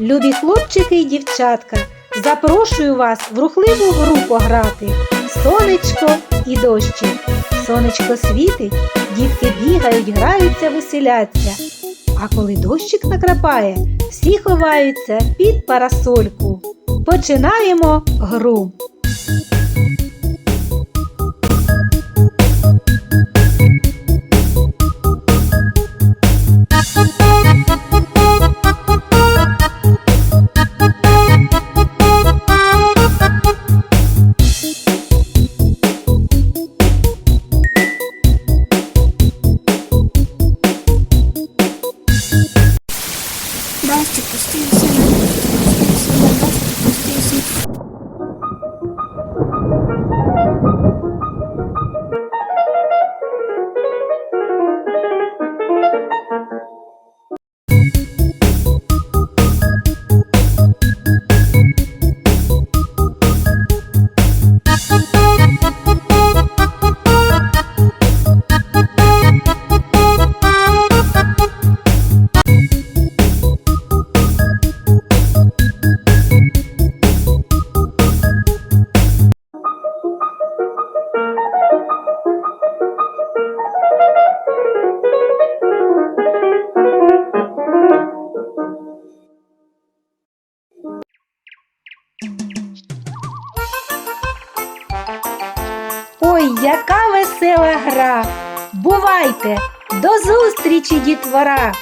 Любі хлопчики і дівчатка, запрошую вас в рухливу гру пограти. Сонечко і дощик. Сонечко світить, дітки бігають, граються, веселяться. А коли дощик накрапає, всі ховаються під парасольку. Починаємо гру. Bastık Ой, яка весела гра! Бувайте! До зустрічі, дітвора!